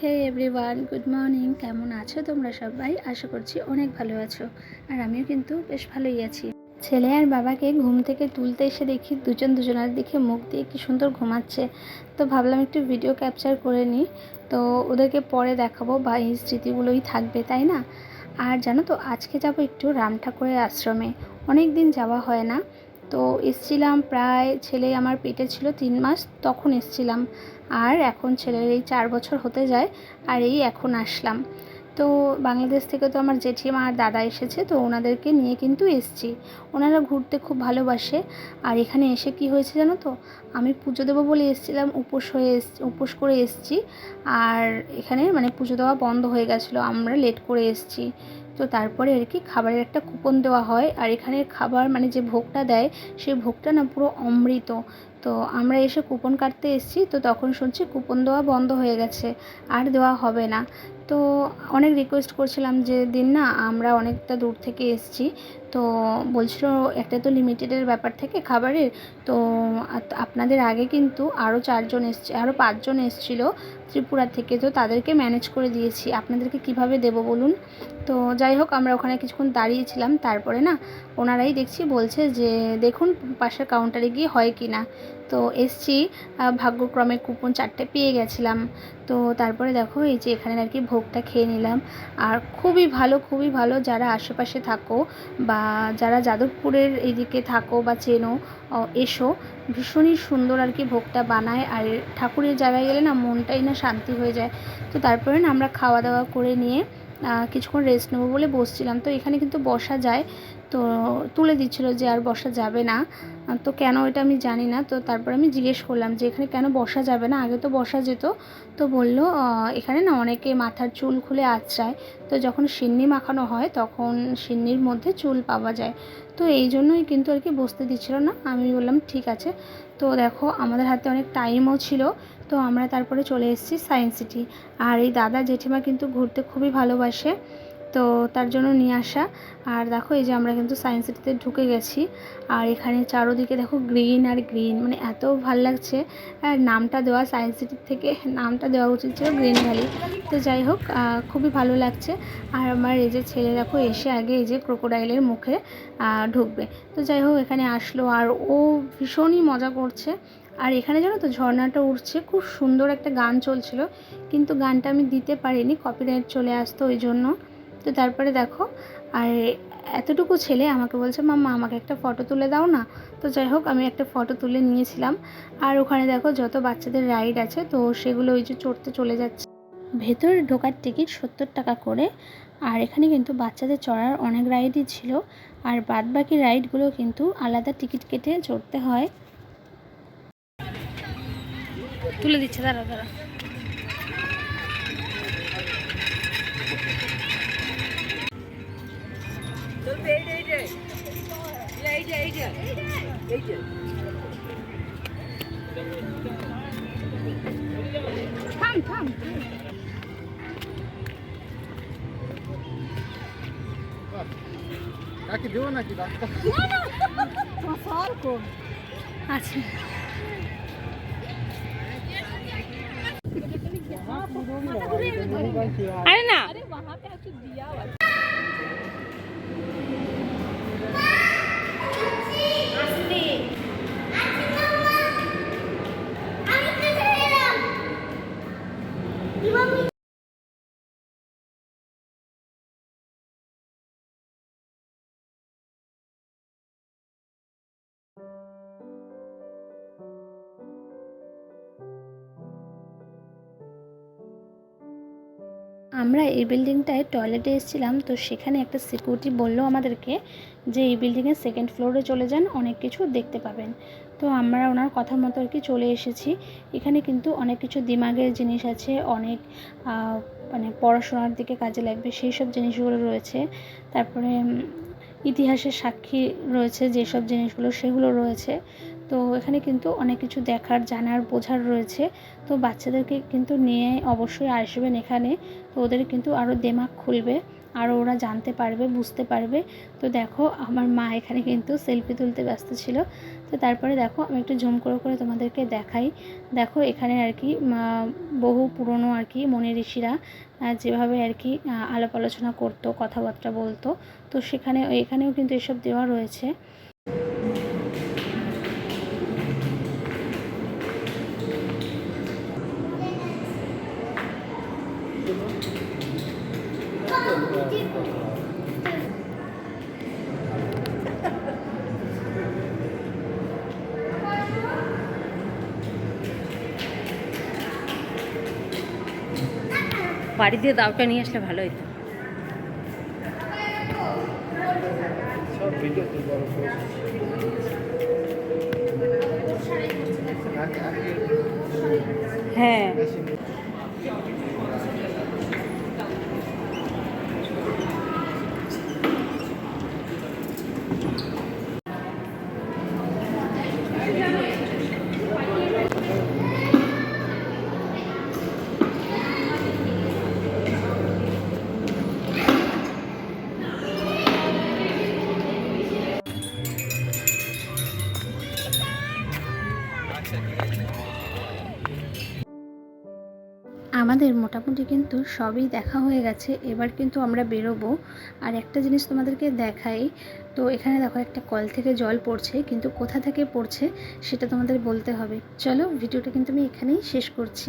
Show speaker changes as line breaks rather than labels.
হে everyone good morning কেমন আছো তোমরা সবাই? আশা করছি অনেক ভালো আছো। আর আমিও কিন্তু বেশ ভালোই আছি। ছেলে আর বাবাকে ঘুম থেকে তুলতে এসে দেখি দুজন দুজনের দিকে মুখ দিয়ে কি সুন্দর ঘুমাচ্ছে। তো ভাবলাম একটু ভিডিও ক্যাপচার করে নিই তো ওদেরকে পরে দেখাবো বা এই স্মৃতিগুলোই থাকবে, তাই না? আর জানো তো, আজকে যাব একটু রাম ঠাকুরের আশ্রমে। অনেক দিন যাওয়া হয় না। তো এসছিলাম প্রায় ছেলে আমার পেটে ছিল তিন মাস, তখন এসছিলাম। আর এখন ছেলের এই চার বছর হতে যায়, আর এই এখন আসলাম। তো বাংলাদেশ থেকে তো আমার জেঠিমা আর দাদা এসেছে, তো ওনাদেরকে নিয়ে কিন্তু এসছি। ওনারা ঘুরতে খুব ভালোবাসে। আর এখানে এসে কি হয়েছে জানো তো? আমি পুজো দেবো বলে এসেছিলাম, উপোস হয়ে এস, উপোস করে এসছি। আর এখানে মানে পুজো দেওয়া বন্ধ হয়ে গেছিল, আমরা লেট করে এসছি। তো তারপরে আর কি খাবারের একটা কুপন দেওয়া হয়। আর এখানের খাবার মানে যে ভোগটা দেয়, সেই ভোগটা না পুরো অমৃত। তো আমরা এসে কুপন কাটতে এসেছি, তো তখন শুনছি কুপন দেওয়া বন্ধ হয়ে গেছে, আর দেওয়া হবে না। তো অনেক রিকোয়েস্ট করছিলাম যে, দিন না, আমরা অনেকটা দূর থেকে এসেছি। তো বলছিল একটা তো লিমিটেডের ব্যাপার থেকে খাবারের, তো আপনাদের আগে কিন্তু আরও চারজন এসছে আরও পাঁচজন এসছিল ত্রিপুরা থেকে, তো তাদেরকে ম্যানেজ করে দিয়েছি। আপনাদেরকে কীভাবে দেবো বলুন? তো যাই হোক, আমরা ওখানে কিছুক্ষণ দাঁড়িয়েছিলাম, তারপরে না ওনারাই দেখছি, বলছে যে দেখুন পাশের কাউন্টারে গিয়ে হয় কি না তো এসছি ভাগ্যক্রমে কুপন চারটে পেয়ে গেছিলাম। তো তারপরে দেখো এই যে এখানে আর কি ভোগটা খেয়ে নিলাম। আর খুবই ভালো খুবই ভালো যারা আশেপাশে থাকো বা যারা যাদবপুরের এইদিকে থাকো বা চেনো এসো, ভীষণই সুন্দর আর কি ভোগটা বানায়। আর ঠাকুরের জায়গায় গেলে না মনটাই না শান্তি হয়ে যায়। তো তারপরে না আমরা খাওয়া দাওয়া করে নিয়ে কিছুক্ষণ রেস্ট নেব বলে বসছিলাম। তো এখানে কিন্তু বসা যায়। তো তুলে দিচ্ছিল যে আর বসা যাবে না। তো কেন এটা আমি জানি না। তো তারপর আমি জিজ্ঞেস করলাম যে এখানে কেন বসা যাবে না? আগে তো বসা যেত। তো বলল এখানে না অনেকে মাথার চুল খুলে আচ্ছায় তো যখন সিন্নি মাখানো হয়, তখন সিন্নির মধ্যে চুল পাওয়া যায়। তো এই জন্যই কিন্তু আর কি বসতে দিচ্ছিল না। আমি বললাম, ঠিক আছে। তো দেখো, আমাদের হাতে অনেক টাইমও ছিল। তো আমরা তারপরে চলে এসেছি সায়েন্স সিটি আর এই দাদা জেঠিমা কিন্তু ঘুরতে খুবই ভালোবাসে। তো তার জন্য নিয়ে আসা। আর দেখো, এই যে আমরা কিন্তু সায়েন্স সিটিতে ঢুকে গেছি। আর এখানে চারোদিকে দেখো গ্রিন আর গ্রিন মানে এত ভালো লাগছে। আর নামটা দেওয়া সায়েন্স সিটির থেকে নামটা দেওয়া উচিত ছিল গ্রিন ভ্যালি তো যাই হোক খুবই ভালো লাগছে। আর আমার এই যে ছেলে দেখো, এসে আগে এই যে ক্রোকোডাইলের মুখে ঢুকবে। তো যাই হোক, এখানে আসলো। আর ও ভীষণই মজা করছে। আর এখানে জানো তো, ঝর্ণাটা উঠছে খুব সুন্দর একটা গান চলছিল। কিন্তু গানটা আমি দিতে পারিনি কপিরাইট চলে আসতো ওই জন্য। তো তারপরে দেখো, আর এতটুকু ছেলে আমাকে বলছে, মাম্মা, আমাকে একটা ফটো তুলে দাও না। তো যাই হোক, আমি একটা ফটো তুলে নিয়েছিলাম। আর ওখানে দেখো, যত বাচ্চাদের রাইড আছে, তো সেগুলো ওই যে চড়তে চলে যাচ্ছে। ভেতরে ঢোকার টিকিট সত্তর টাকা করে। আর এখানে কিন্তু বাচ্চাদের চড়ার অনেক রাইডই ছিল। আর বাদ বাকি রাইডগুলো কিন্তু আলাদা টিকিট কেটে চড়তে হয়। তুলে দিচ্ছে দাঁড়া দাঁড়া থাম থাম
কাকি দেবো নাকি রাস্তা
আছে আরে না আমরা এই বিল্ডিংটায় টয়লেটে এসেছিলাম, তো সেখানে একটা সিকিউরিটি বলল আমাদেরকে যে এই বিল্ডিংয়ের সেকেন্ড ফ্লোরে চলে যান, অনেক কিছু দেখতে পাবেন। তো আমরা ওনার কথা মতো আর কি চলে এসেছি। এখানে কিন্তু অনেক কিছু দিমাগের জিনিস আছে, অনেক মানে পড়াশোনার দিকে কাজে লাগবে, সেই সব জিনিসগুলো রয়েছে। তারপরে ইতিহাসের সাক্ষী রয়েছে, যেসব জিনিসগুলো, সেগুলো রয়েছে। তো এখানে কিন্তু অনেক কিছু দেখার, জানার, বোঝার রয়েছে। তো বাচ্চাদেরকে কিন্তু নিয়ে অবশ্যই আসবেন এখানে। তো ওদের কিন্তু আরও দেমাগ খুলবে আরও ওরা জানতে পারবে, বুঝতে পারবে। তো দেখো, আমার মা এখানে কিন্তু সেলফি তুলতে ব্যস্ত ছিল। তো তারপরে দেখো, আমি একটু জুম করে করে তোমাদেরকে দেখাই। দেখো, এখানে আর কি বহু পুরনো আর কি মনি ঋষিরা যেভাবে আর কি আলাপ আলোচনা করতো, কথাবার্তা বলতো। তো সেখানে, এখানেও কিন্তু এসব দেওয়া রয়েছে।
বাড়ি দিয়ে দাওটা নিয়ে আসলে ভালো হতো
সব ভিডিও
আমাদের মোটামুটি কিন্তু সবই দেখা হয়ে গেছে। এবার কিন্তু আমরা বেরোবো। আর একটা জিনিস তোমাদেরকে দেখাই। তো এখানে দেখো একটা কল থেকে জল পড়ছে, কিন্তু কোথা থেকে পড়ছে সেটা তোমাদের বলতে হবে। চলো, ভিডিওটা কিন্তু আমি এখানেই শেষ করছি।